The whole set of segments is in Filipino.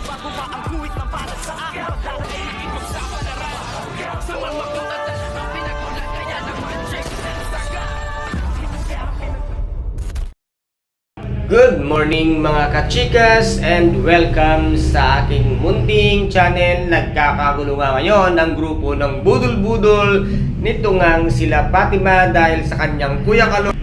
Ang guhit na para sa akin Pagdadaig ipagsapalaran Sa mga katatan Ang pinagulat kaya naman Check saga. Good morning mga kachikas and welcome sa aking munting channel. Nagkakagulo nga ngayon ang grupo ng Budol-Budol nito ngang sila Fatima dahil sa kanyang kuya kalo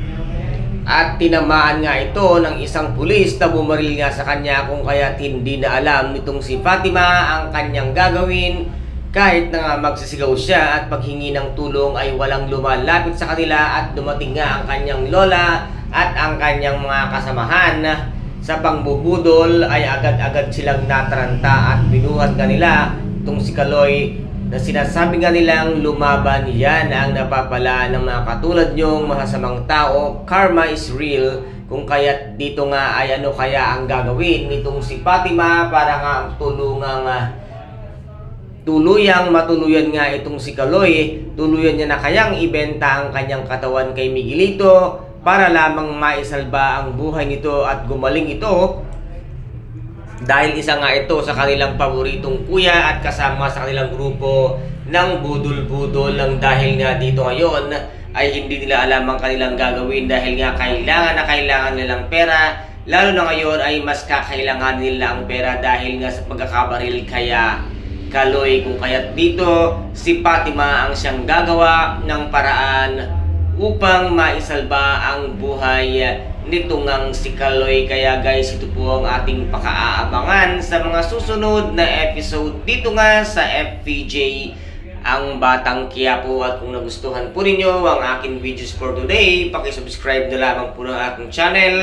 at tinamaan nga ito ng isang pulis na bumaril nga sa kanya kung kaya't hindi na alam nitong si Fatima ang kanyang gagawin. Kahit na nga magsisigaw siya at paghingi ng tulong ay walang lumalapit sa kanila at dumating nga ang kanyang lola at ang kanyang mga kasamahan. Sa pangbubudol ay agad-agad silang nataranta at binuhat nga nila itong si Kaloy na sinasabi nga nilang lumaban yan ang napapala ng mga katulad nyong masasamang tao. Karma is real. Kung kaya't dito nga ay ano kaya ang gagawin nitong si Fatima para nga tulungang ah, tuluyang matuluyan nga itong si Kaloy, tuluyan niya na kayang ibenta ang kanyang katawan kay Miguelito para lamang maisalba ang buhay nito at gumaling ito dahil isa nga ito sa kanilang paboritong kuya at kasama sa kanilang grupo ng budol-budol lang dahil nga dito ngayon ay hindi nila alam ang kanilang gagawin dahil nga kailangan na kailangan nilang pera. Lalo na ngayon ay mas kakailangan nila ang pera dahil nga sa pagkakabaril kaya Kaloy. Kung kaya't dito si Fatima ang siyang gagawa ng paraan upang maisalba ang buhay nito ngang si Kaloy. Kaya guys, ito po ang ating pakaaabangan sa mga susunod na episode dito nga sa FPJ ang Batang Quiapo at kung nagustuhan po ninyo ang aking videos for today, pakisubscribe na lamang po ng aking channel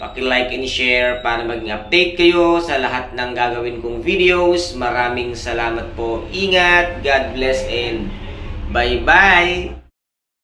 Paki-like and share para maging update kayo sa lahat ng gagawin kong videos. Maraming salamat po. Ingat, God bless and bye-bye!